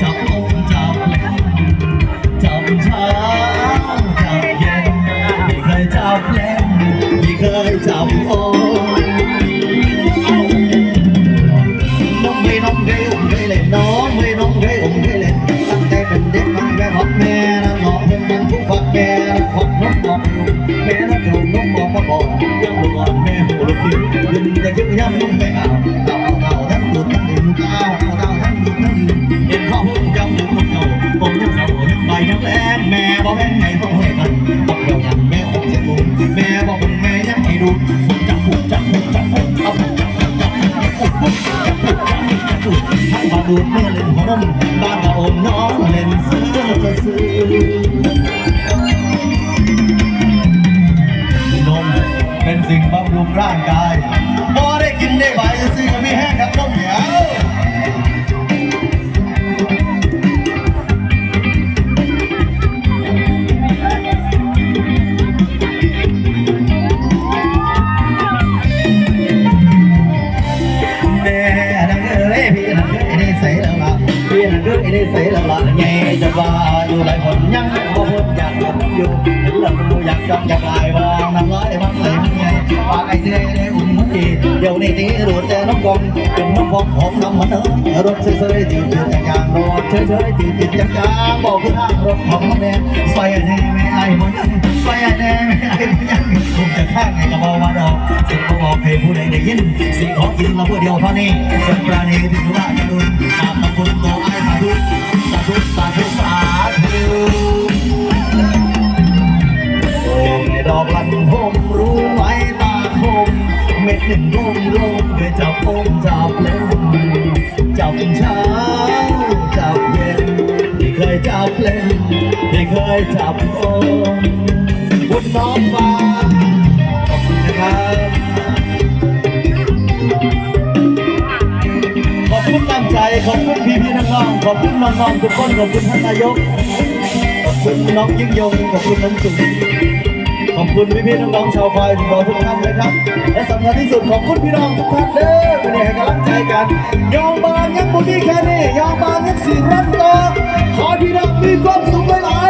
小 แม่บอกแม่ไงต้องให้กันบอกเดียวยังแม่ออกเสียงบุญแม่บอกมึงแม่ยังให้ดูผมจับผูกจับผูกจับผูกเอาผูกจับจับจับผูกผูกจับผูกจับผูกจับผูกให้มาดูดเมื่อเล่นหัวนมบ้านกะอมน้องเล่นเสื้อกระสือนมเป็นสิ่งบำรุงร่างกาย แล้วล่ะพี่นังเอ้ยนี่ใส่แล้วล่ะไงจะว่าอยู่หลายคนยังบ่พ้นอยากอยู่เห็นแล้วมันอยากจ้องอยากลายวางน้ำลายมันไหลมันไงปากไอ้เจ้ได้อุ่นมันดีเดี๋ยวนี้ตีรูดแต่น้ำกองเป็นน้ำพองหอมน้ำมันเออรถเฉยๆจืดๆจางๆรถเฉยๆจืดๆจางๆบอกคือทางรถของแม่ใส่แน่ไม่ไอ้มันยังใส่แน่ไม่ไอ้มันยังคงจะข้างไงก็บอกว่าดอกสิบบอกให้ผู้ใดได้ยินสิขอ กินเราผู้เดียวเท่านี้เป็นปราณีถึงว่าจะดุนตามตำบลตัวไอ้สาธุสาธุสาธุสาธุโอ้ดอกลันพมรู้ไหมตาคมเม็ดหนึ่งร่มร่มเคยจับอมจับเล่นจับเช้าจับเย็นที่เคยจับเล่นที่เคยจับอมคุณน้องฟ้า ให้น้องๆขอบคุณน้องๆทุกคนขอบคุณท่านนายกขอบคุณน้องยิ่งยงขอบคุณน้องจุ๋มขอบคุณพี่ๆน้องๆชาวไฟรอทุกท่านนะครับ และสำคัญที่สุดขอบคุณพี่น้องทุกท่านเด้อวันนี้ให้กำลังใจกันยองบางยังบุญดีแค่นี้ยองบางยังสีรัตโตขอพี่น้องมีความสุขไปหลาย